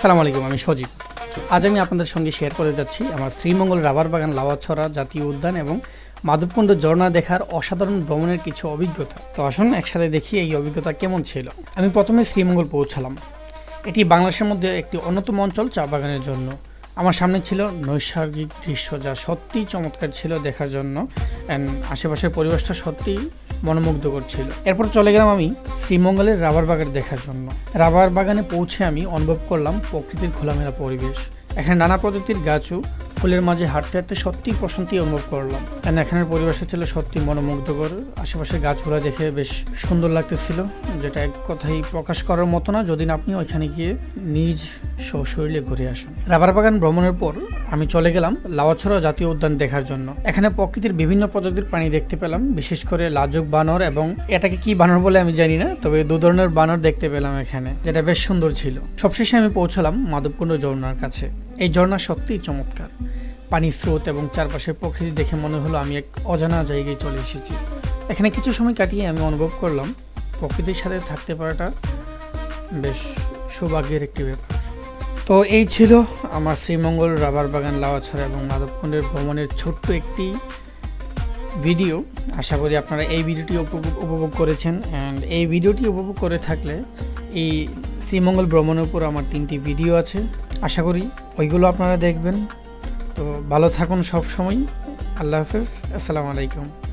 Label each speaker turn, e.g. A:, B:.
A: আসসালামু আলাইকুম, আমি সজীব। আজ আমি আপনাদের সঙ্গে শেয়ার করে যাচ্ছি আমার শ্রীমঙ্গল রাবার বাগান লাওয়াছড়া জাতীয় উদ্যান এবং মাধবকুণ্ড ঝর্ণা দেখার অসাধারণ ভ্রমণের কিছু অভিজ্ঞতা। তো আসুন একসাথে দেখি এই অভিজ্ঞতা কেমন ছিল। আমি প্রথমে শ্রীমঙ্গল পৌঁছালাম। এটি বাংলাদেশের মধ্যে একটি অন্যতম অঞ্চল চা বাগানের জন্য। আমার সামনে ছিল নৈসর্গিক দৃশ্য যা সত্যিই চমৎকার ছিল দেখার জন্য। অ্যান্ড আশেপাশের পরিবেশটা সত্যিই মনোমুগ্ধকর ছিল। এরপর চলে গেলাম আমি শ্রীমঙ্গলের রাবার বাগান দেখার জন্য। রাবার বাগানে পৌঁছে আমি অনুভব করলাম প্রকৃতির খোলামেলা পরিবেশ। এখানে নানা প্রজাতির গাছও ফুলের মাঝে হাঁটতে হাঁটতে সত্যিই প্রশান্তি অনুভব করলাম। কারণ এখানের পরিবেশটা ছিল সত্যি মনোমুগ্ধকর। আশেপাশের গাছগুলো দেখে বেশ সুন্দর লাগতেছিল, যেটা এক কথাই প্রকাশ করার মতো না, যদি না আপনি ওইখানে গিয়ে নিজ সশরীরে ঘুরে আসুন। রাবার বাগান ভ্রমণের পর আমি চলে গেলাম লাওয়াছড়া জাতীয় উদ্যান দেখার জন্য। এখানে প্রকৃতির বিভিন্ন প্রজাতির প্রাণী দেখতে পেলাম, বিশেষ করে লাজুক বানর এবং এটাকে কি বানর বলে আমি জানি না, তবে দু ধরনের বানর দেখতে পেলাম এখানে, যেটা বেশ সুন্দর ছিল। সবশেষে আমি পৌঁছালাম মাধবকুণ্ড ঝর্ণার কাছে। এই ঝর্ণা সত্যিই চমৎকার। পানির স্রোত এবং চারপাশের প্রকৃতি দেখে মনে হলো আমি এক অজানা জায়গায় চলে এসেছি। এখানে কিছু সময় কাটিয়ে আমি অনুভব করলাম, প্রকৃতির সাথে থাকতে পারাটা বেশ সৌভাগ্যের একটি ব্যাপার। তো এই ছিল আমার শ্রীমঙ্গল রাবার বাগান লাওয়াছড়া এবং মাধবকুণ্ডের ভ্রমণের ছোট্ট একটি ভিডিও। আশা করি আপনারা এই ভিডিওটি উপভোগ উপভোগ করেছেন অ্যান্ড এই ভিডিওটি উপভোগ করে থাকলে এই শ্রীমঙ্গল ভ্রমণের উপর আমার তিনটি ভিডিও আছে। আশা করি ওইগুলো আপনারা দেখবেন। তো ভালো থাকুন সব সময় আল্লাহ হাফিজ। আসসালামু আলাইকুম।